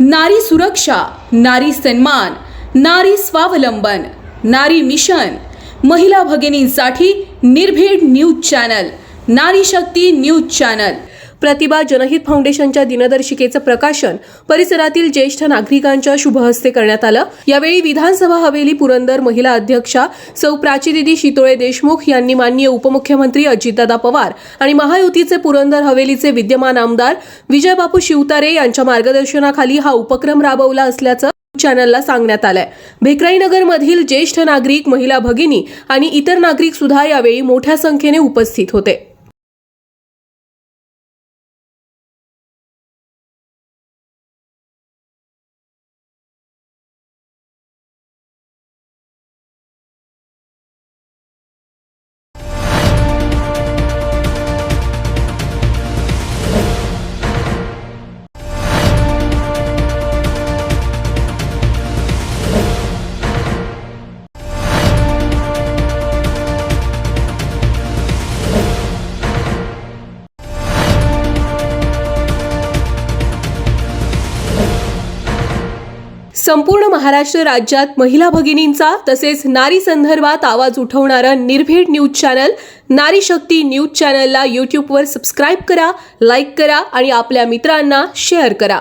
नारी सुरक्षा नारी सन्मान नारी स्वावलंबन नारी मिशन. महिला भगिनींसाठी निर्भीड न्यूज चॅनल नारी शक्ती न्यूज चॅनल. प्रतिभा जनहित फाउंडेशनच्या दिनदर्शिकेचं प्रकाशन परिसरातील ज्येष्ठ नागरिकांच्या शुभहस्ते करण्यात आलं. यावेळी विधानसभा हवेली पुरंदर महिला अध्यक्षा सौ प्राचीदिदी शितोळे देशमुख यांनी माननीय उपमुख्यमंत्री अजितदादा पवार आणि महायुतीचे पुरंदर हवेलीचे विद्यमान आमदार विजयबापू शिवतारे यांच्या मार्गदर्शनाखाली हा उपक्रम राबवला असल्याचं चॅनलला सांगण्यात आलंय. भिक्राईनगर मधील ज्येष्ठ नागरिक महिला भगिनी आणि इतर नागरिक सुद्धा यावेळी मोठ्या संख्येने उपस्थित होते. संपूर्ण महाराष्ट्र राज्यात महिला भगिनींचा तसेच नारी संदर्भात आवाज उठवणारं निर्भीड न्यूज चॅनल नारी शक्ती न्यूज चॅनलला यूट्यूबवर सबस्क्राईब करा लाईक करा आणि आपल्या मित्रांना शेअर करा.